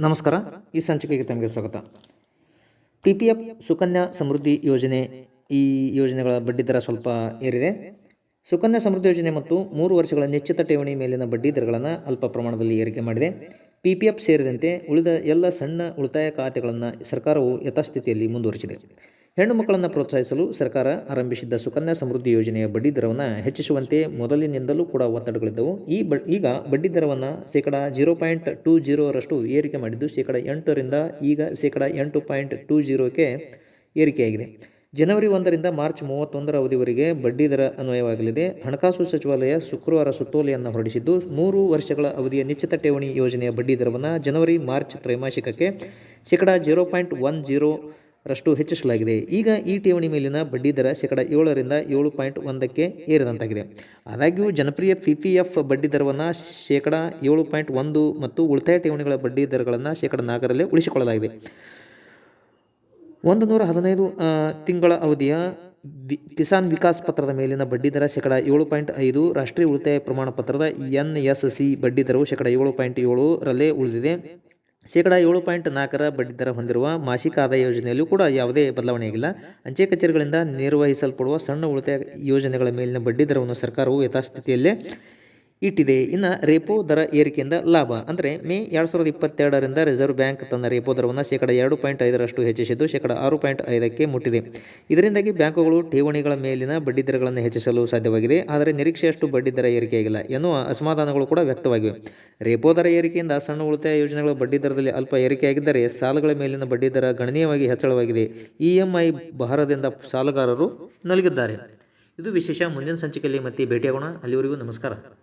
ನಮಸ್ಕಾರ. ಈ ಸಂಚಿಕೆಗೆ ತಮಗೆ ಸ್ವಾಗತ. P P F Sukanya Samriddhi Yojana ಈ ಯೋಜನೆಗಳ ಬಡ್ಡಿದರ ಸ್ವಲ್ಪ ಏರಿದೆ. ಸುಕನ್ಯಾ ಸಮೃದ್ಧಿ ಯೋಜನೆ ಮತ್ತು ಮೂರು ವರ್ಷಗಳ ನಿಶ್ಚಿತ ಠೇವಣಿ ಮೇಲಿನ ಬಡ್ಡಿ ದರಗಳನ್ನು ಅಲ್ಪ ಪ್ರಮಾಣದಲ್ಲಿ ಏರಿಕೆ ಮಾಡಿದೆ. ಪಿ ಪಿ ಎಫ್ ಸೇರಿದಂತೆ ಉಳಿದ ಎಲ್ಲ ಸಣ್ಣ ಉಳಿತಾಯ ಖಾತೆಗಳನ್ನು ಸರ್ಕಾರವು ಯಥಾಸ್ಥಿತಿಯಲ್ಲಿ ಮುಂದುವರಿಸಿದೆ. ಹೆಣ್ಣು ಮಕ್ಕಳನ್ನು ಪ್ರೋತ್ಸಾಹಿಸಲು ಸರ್ಕಾರ ಆರಂಭಿಸಿದ್ದ ಸುಕನ್ಯಾ ಸಮೃದ್ಧಿ ಯೋಜನೆಯ ಬಡ್ಡಿ ದರವನ್ನು ಹೆಚ್ಚಿಸುವಂತೆ ಮೊದಲಿನಿಂದಲೂ ಕೂಡ ಒತ್ತಡಗಳಿದ್ದವು. ಈ ಬ, ಈಗ ಬಡ್ಡಿ ದರವನ್ನು ಶೇಕಡ ಜೀರೋ ಪಾಯಿಂಟ್ ಟೂ ಜೀರೋರಷ್ಟು ಏರಿಕೆ ಮಾಡಿದ್ದು ಶೇಕಡ ಎಂಟರಿಂದ ಈಗ ಶೇಕಡ ಎಂಟು ಪಾಯಿಂಟ್ ಟೂ ಜೀರೋಕ್ಕೆ ಏರಿಕೆಯಾಗಿದೆ. ಜನವರಿ ಒಂದರಿಂದ ಮಾರ್ಚ್ ಮೂವತ್ತೊಂದರ ಅವಧಿವರೆಗೆ ಬಡ್ಡಿ ದರ ಅನ್ವಯವಾಗಲಿದೆ. ಹಣಕಾಸು ಸಚಿವಾಲಯ ಶುಕ್ರವಾರ ಸುತ್ತೋಲೆಯನ್ನು ಹೊರಡಿಸಿದ್ದು, ಮೂರು ವರ್ಷಗಳ ಅವಧಿಯ ನಿಶ್ಚಿತ ಠೇವಣಿ ಯೋಜನೆಯ ಬಡ್ಡಿ ದರವನ್ನು ಜನವರಿ ಮಾರ್ಚ್ ತ್ರೈಮಾಸಿಕಕ್ಕೆ ಶೇಕಡ ಜೀರೋ ಪಾಯಿಂಟ್ ಒನ್ ಜೀರೋ ರಷ್ಟು ಹೆಚ್ಚಿಸಲಾಗಿದೆ. ಈಗ ಈ ಠೇವಣಿ ಮೇಲಿನ ಬಡ್ಡಿ ದರ ಶೇಕಡ ಏಳರಿಂದ ಏಳು ಪಾಯಿಂಟ್ ಒಂದಕ್ಕೆ ಏರಿದಂತಾಗಿದೆ. ಆದಾಗ್ಯೂ ಜನಪ್ರಿಯ ಪಿ ಪಿ ಎಫ್ ಬಡ್ಡಿ ದರವನ್ನು ಶೇಕಡ ಏಳು ಪಾಯಿಂಟ್ ಒಂದು ಮತ್ತು ಉಳಿತಾಯ ಠೇವಣಿಗಳ ಬಡ್ಡಿ ದರಗಳನ್ನು ಶೇಕಡ ನಾಲ್ಕರಲ್ಲೇ ಉಳಿಸಿಕೊಳ್ಳಲಾಗಿದೆ. ಒಂದು ನೂರ ಹದಿನೈದು ತಿಂಗಳ ಅವಧಿಯ ಕಿಸಾನ್ ವಿಕಾಸ್ ಪತ್ರದ ಮೇಲಿನ ಬಡ್ಡಿ ದರ ಶೇಕಡ ಏಳು ಪಾಯಿಂಟ್ ಐದು, ರಾಷ್ಟ್ರೀಯ ಉಳಿತಾಯ ಪ್ರಮಾಣ ಪತ್ರದ ಎನ್ ಎಸ್ ಸಿ ಬಡ್ಡಿ ದರವು ಶೇಕಡ ಏಳು ಪಾಯಿಂಟ್ ಏಳರಲ್ಲೇ ಉಳಿದಿದೆ. ಶೇಕಡ ಏಳು ಪಾಯಿಂಟ್ ನಾಲ್ಕರ ಬಡ್ಡಿ ದರ ಹೊಂದಿರುವ ಮಾಸಿಕ ಆದಾಯ ಯೋಜನೆಯಲ್ಲೂ ಕೂಡ ಯಾವುದೇ ಬದಲಾವಣೆಯಾಗಿಲ್ಲ ಅಂಚೆ ಕಚೇರಿಗಳಿಂದ ನಿರ್ವಹಿಸಲ್ಪಡುವ ಸಣ್ಣ ಉಳಿತಾಯ ಯೋಜನೆಗಳ ಮೇಲಿನ ಬಡ್ಡಿ ದರವನ್ನು ಸರ್ಕಾರವು ಯಥಾಸ್ಥಿತಿಯಲ್ಲೇ ಇಟ್ಟಿದೆ. ಇನ್ನು ರೇಪೋ ದರ ಏರಿಕೆಯಿಂದ ಲಾಭ. ಅಂದರೆ ಮೇ ಎರಡು ಸಾವಿರದ ಇಪ್ಪತ್ತೆರಡರಿಂದ ರಿಸರ್ವ್ ಬ್ಯಾಂಕ್ ತನ್ನ ರೆಪೋ ದರವನ್ನು ಶೇಕಡ ಎರಡು ಪಾಯಿಂಟ್ ಐದರಷ್ಟು ಹೆಚ್ಚಿಸಿದ್ದು, ಶೇಕಡ ಆರು ಪಾಯಿಂಟ್ ಐದಕ್ಕೆ ಮುಟ್ಟಿದೆ. ಇದರಿಂದಾಗಿ ಬ್ಯಾಂಕುಗಳು ಠೇವಣಿಗಳ ಮೇಲಿನ ಬಡ್ಡಿ ದರಗಳನ್ನು ಹೆಚ್ಚಿಸಲು ಸಾಧ್ಯವಾಗಿದೆ. ಆದರೆ ನಿರೀಕ್ಷೆಯಷ್ಟು ಬಡ್ಡಿ ದರ ಏರಿಕೆಯಾಗಿಲ್ಲ ಎನ್ನುವ ಅಸಮಾಧಾನಗಳು ಕೂಡ ವ್ಯಕ್ತವಾಗಿವೆ. ರೆಪೋ ದರ ಏರಿಕೆಯಿಂದ ಸಣ್ಣ ಉಳಿತಾಯ ಯೋಜನೆಗಳ ಬಡ್ಡಿ ದರದಲ್ಲಿ ಅಲ್ಪ ಏರಿಕೆಯಾಗಿದ್ದರೆ ಸಾಲಗಳ ಮೇಲಿನ ಬಡ್ಡಿ ದರ ಗಣನೀಯವಾಗಿ ಹೆಚ್ಚಳವಾಗಿದೆ. ಇ ಎಂ ಐ ಭಾರದಿಂದ ಸಾಲಗಾರರು ನಲಗಿದ್ದಾರೆ. ಇದು ವಿಶೇಷ. ಮುಂದಿನ ಸಂಚಿಕೆಯಲ್ಲಿ ಮತ್ತೆ ಭೇಟಿಯಾಗೋಣ. ಅಲ್ಲಿವರೆಗೂ ನಮಸ್ಕಾರ.